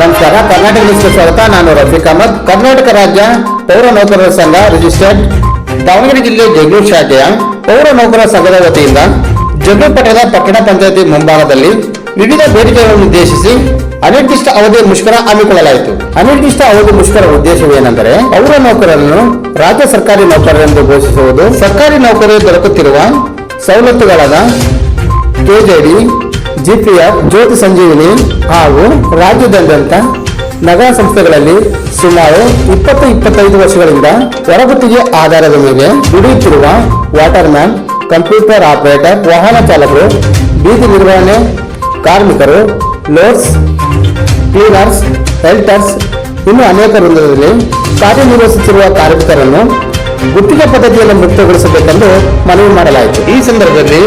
ನಮಸ್ಕಾರ. ಕರ್ನಾಟಕ ನ್ಯೂಸ್ಗೆ ಸ್ವಾಗತ. ನಾನು ರಫೀಕ್ ಅಹಮದ್. ಕರ್ನಾಟಕ ರಾಜ್ಯ ಪೌರ ನೌಕರರ ಸಂಘ ರಿಜಿಸ್ಟರ್ಡ್ ದಾವಣಗೆರೆ ಜಿಲ್ಲೆ ಜಗಳೂರು ಶಾಖೆಯ ಪೌರ ನೌಕರರ ಸಂಘದ ವತಿಯಿಂದ ಜಗಳೂರು ಪಟ್ಟಣದ ಪಟ್ಟಣ ಪಂಚಾಯತಿ ಮುಂಭಾಗದಲ್ಲಿ ವಿವಿಧ ಬೇಡಿಕೆಗಳನ್ನು ಉದ್ದೇಶಿಸಿ ಅನಿರ್ದಿಷ್ಟ ಅವಧಿ ಮುಷ್ಕರ ಹಮ್ಮಿಕೊಳ್ಳಲಾಯಿತು. ಅನಿರ್ದಿಷ್ಟ ಅವಧಿ ಮುಷ್ಕರ ಉದ್ದೇಶವೇನೆಂದರೆ ಪೌರ ನೌಕರರನ್ನು ರಾಜ್ಯ ಸರ್ಕಾರಿ ನೌಕರರೆಂದು ಘೋಷಿಸುವುದು. ಸರ್ಕಾರಿ ನೌಕರಿ ದೊರಕುತ್ತಿರುವ ಸವಲತ್ತುಗಳಾದ ಕೆಜೆಡಿ ಜಿಪಿಎಫ್ ಜ್ಯೋತಿ ಸಂಜೀವಿನಿ ಹಾಗೂ ರಾಜ್ಯದಾದ್ಯಂತ ನಗರ ಸಂಸ್ಥೆಗಳಲ್ಲಿ ಸುಮಾರು ಇಪ್ಪತ್ತು ಇಪ್ಪತ್ತೈದು ವರ್ಷಗಳಿಂದ ಹೊರಗುತ್ತಿಗೆ ಆಧಾರದ ಮೇಲೆ ದುಡಿಯುತ್ತಿರುವ ವಾಟರ್ ಮ್ಯಾನ್ ಕಂಪ್ಯೂಟರ್ ಆಪರೇಟರ್, ವಾಹನ ಚಾಲಕರು, ಬೀದಿ ನಿರ್ವಹಣೆ ಕಾರ್ಮಿಕರು, ಲೋಡ್ಸ್, ಕ್ಲೀನರ್ಸ್, ಹೆಲ್ಟರ್ಸ್ ಇನ್ನು ಅನೇಕ ವೃಂದದಲ್ಲಿ ಕಾರ್ಯನಿರ್ವಹಿಸುತ್ತಿರುವ ಕಾರ್ಮಿಕರನ್ನು ಗುತ್ತಿಗೆ ಪದ್ಧತಿಯನ್ನು ಮುಕ್ತಗೊಳಿಸಬೇಕೆಂದು ಮನವಿ ಮಾಡಲಾಯಿತು. ಈ ಸಂದರ್ಭದಲ್ಲಿ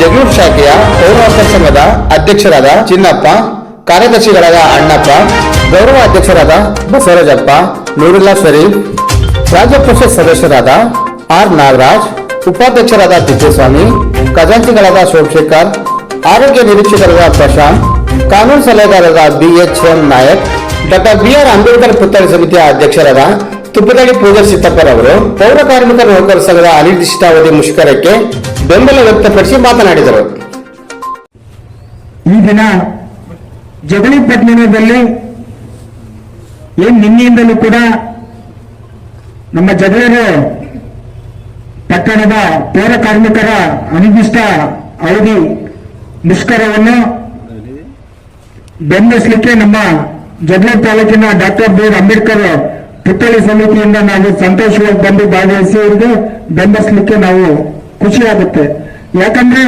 ಜಗಳೂರು ಶಾಖೆಯ ಪೌರಾತ್ಮ ಸಂಘದ ಅಧ್ಯಕ್ಷರಾದ ಚಿನ್ನಪ್ಪ, ಕಾರ್ಯದರ್ಶಿಗಳಾದ ಅಣ್ಣಪ್ಪ, ಗೌರವ ಅಧ್ಯಕ್ಷರಾದ ಬಸವರಾಜಪ್ಪ, ನೂರುಲ್ಲಾ ಶರೀಫ್, ರಾಜ್ಯ ಪರಿಷತ್ ಸದಸ್ಯರಾದ ಆರ್ ನಾಗರಾಜ್, ಉಪಾಧ್ಯಕ್ಷರಾದ ತಿಪ್ಪೇಸ್ವಾಮಿ, ಖಜಾಂಚಿಗಳಾದ ಸೋಮಶೇಖರ್, ಆರೋಗ್ಯ ನಿರೀಕ್ಷಕರಾದ ಪ್ರಶಾಂತ್, ಕಾನೂನು ಸಲಹೆಗಾರರಾದ B H M Nayak, doctor B R Ambedkar ಪುತ್ಥಳಿ ಸಮಿತಿಯ ಅಧ್ಯಕ್ಷರಾದ ತುಪ್ಪದಳ್ಳಿ ಪೂಜಾರ್ ಸಿದ್ದಪ್ಪರವರು ಪೌರ ಕಾರ್ಮಿಕ ನೌಕರ ಸಂಘದ ಅನಿರ್ದಿಷ್ಟಾವಧಿ ಮುಷ್ಕರಕ್ಕೆ ಬೆಂಬಲ ವ್ಯಕ್ತಪಡಿಸಿ ಮಾತನಾಡಿದರು. ಈ ದಿನ ಜಗಳಿ ಪಟ್ಟಣದಲ್ಲಿ ಏನ್ ನಿನ್ನೆಯಿಂದಲೂ ಕೂಡ ನಮ್ಮ ಜಗಳೂರು ಪಟ್ಟಣದ ಪೌರ ಕಾರ್ಮಿಕರ ಅನಿರ್ದಿಷ್ಟ ಅವಧಿ ಮುಷ್ಕರವನ್ನು ಬೆಂಬಲಿಸಲಿಕ್ಕೆ ನಮ್ಮ ಜಗಳೂರು ತಾಲೂಕಿನ ಡಾಕ್ಟರ್ ಬಿ. ಆರ್ ಅಂಬೇಡ್ಕರ್ ಪುತ್ಥಳಿ ಸಮಿತಿಯಿಂದ ನಾವು ಸಂತೋಷವಾಗಿ ಬಂದು ಭಾಗವಹಿಸಿ ಅವರಿಗೆ ಬೆಂಬಲಿಸಲಿಕ್ಕೆ ನಾವು ಖುಷಿಯಾಗುತ್ತೆ. ಯಾಕಂದ್ರೆ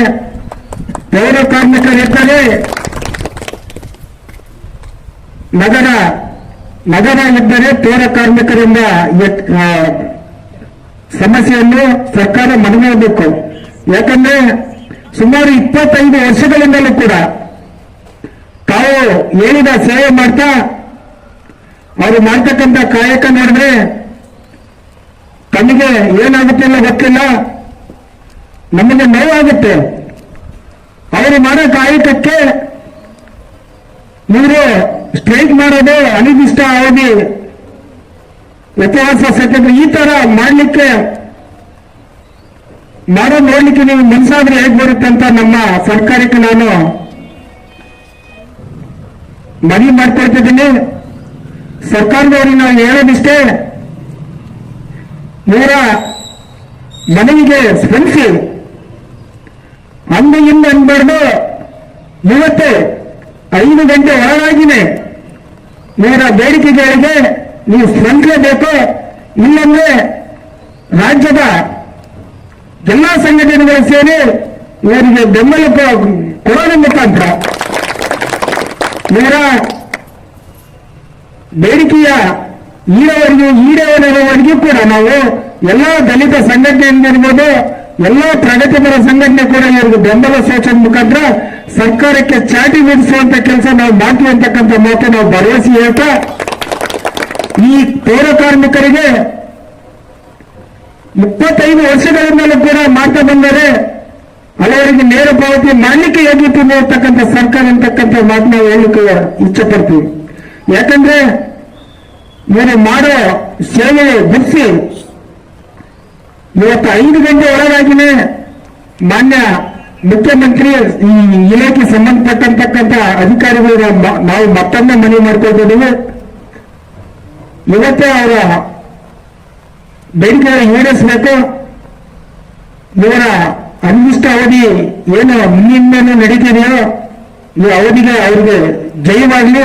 ಪೌರ ಕಾರ್ಮಿಕರಿದ್ದರೆ ನಗರ ನಗರ ಇದ್ದರೆ ಪೌರ ಕಾರ್ಮಿಕರಿಂದ ಸಮಸ್ಯೆಯನ್ನು ಸರ್ಕಾರ ಮನಗಬೇಕು ಯಾಕಂದ್ರೆ ಸುಮಾರು ಇಪ್ಪತ್ತೈದು ವರ್ಷಗಳಿಂದಲೂ ಕೂಡ ತಾವು ಹೇಳಿದ ಸೇವೆ ಮಾಡ್ತಾ ಅವರು ಮಾಡ್ತಕ್ಕಂಥ ಕಾಯಕ ನೋಡಿದ್ರೆ ತಮಗೆ ಏನಾಗುತ್ತಿಲ್ಲ ಗೊತ್ತಿಲ್ಲ. ನಮಗೆ ನೋವಾಗುತ್ತೆ ಅವರು ಮಾಡೋ ಕಾಯಕಕ್ಕೆ ಇವರು ಸ್ಟ್ರೈಕ್ ಮಾಡೋದು ಅನಿರ್ದಿಷ್ಟ ಅವಧಿ ವ್ಯತ್ಯಾಸ ಸತ್ಯದ ಈ ತರ ಮಾಡಲಿಕ್ಕೆ ಮಾಡೋ ನೋಡ್ಲಿಕ್ಕೆ ನೀವು ಮನಸ್ಸಾದ್ರೆ ಹೇಗೆ ಬರುತ್ತೆ ಅಂತ ನಮ್ಮ ಸರ್ಕಾರಕ್ಕೆ ನಾನು ಮನವಿ ಮಾಡ್ಕೊಳ್ತಿದ್ದೀನಿ. ಸರ್ಕಾರದವರಿಗೆ ನಾವು ಹೇಳೋದಿಷ್ಟೇ ಇವರ ಮನವಿಗೆ ಸ್ಪಂದಿಸಿ. ಅಂದ ಇಂದು ಅನ್ಬಾರ್ದು ಇವತ್ತು ಐದು ಗಂಟೆ ಒಳಗಾಗಿನೇ ಇವರ ಬೇಡಿಕೆಗಳಿಗೆ ನೀವು ಸ್ಪಂದಿಸಬೇಕು ಇಲ್ಲಂದ್ರೆ ರಾಜ್ಯದ ಎಲ್ಲಾ ಸಂಘಟನೆಗಳು ಸೇರಿ ಇವರಿಗೆ ಬೆಂಬಲ ಕೊಡೋದ ಮುಖಾಂತರ. ಇವರ ಬೇಡಿಕೆಯ ಈಡವರೆಗೂ ಈಡೇವರೆಗೂ ಕೂಡ ನಾವು ಎಲ್ಲಾ ದಲಿತ ಸಂಘಟನೆಯಿಂದ ಇರ್ಬೋದು ಎಲ್ಲಾ ಪ್ರಗತಿಪರ ಸಂಘಟನೆ ಕೂಡ ಇವರಿಗೆ ಬೆಂಬಲ ಸೂಚನೆ ಮುಖಾಂತರ ಸರ್ಕಾರಕ್ಕೆ ಚಾಟಿ ಬಿಡಿಸುವಂತ ಕೆಲಸ ನಾವು ಮಾಡ್ತೀವಿ ಅಂತಕ್ಕಂಥ ಮಾತು ನಾವು ಭರವಸೆ ಹೇಳ್ತಾ, ಈ ಪೌರ ಕಾರ್ಮಿಕರಿಗೆ ಇಪ್ಪತ್ತೈದು ವರ್ಷಗಳಿಂದಲೂ ಕೂಡ ಮಾಡ್ತಾ ಬಂದರೆ ಹಲವರಿಗೆ ನೇರ ಪಾವತಿ ಮಾಡಲಿಕ್ಕೆ ಹೇಗಿತ್ತು ಇರ್ತಕ್ಕಂಥ ಸರ್ಕಾರ ಅಂತಕ್ಕಂಥ ಮಾತು ನಾವು ಹೇಳಲಿಕ್ಕೆ ಇಚ್ಛೆ ಪಡ್ತೀವಿ ಯಾಕಂದ್ರೆ ಇವರು ಮಾಡೋ ಸೇವೆ ಬಿಡಿಸಿ ಇವತ್ತು ಐದು ಗಂಟೆ ಒಳಗಾಗಿನೇ ಮಾನ್ಯ ಮುಖ್ಯಮಂತ್ರಿ ಈ ಇಲಾಖೆ ಸಂಬಂಧಪಟ್ಟಂತಕ್ಕಂಥ ಅಧಿಕಾರಿಗಳಿಗೆ ನಾವು ಮತ್ತೊಮ್ಮೆ ಮನವಿ ಮಾಡ್ಕೊಳ್ತಿದ್ದೀವಿ ಇವತ್ತೇ ಅವರ ಬೇಡಿಕೆ ಈಡೇರಿಸಬೇಕು. ಇವರ ಅನಿಷ್ಟ ಅವಧಿ ಏನು ಮುಂದಿನ ನಡೀತಿದೆಯೋ ಈ ಅವಧಿಗೆ ಅವರಿಗೆ ಜಯವಾಗಲಿ.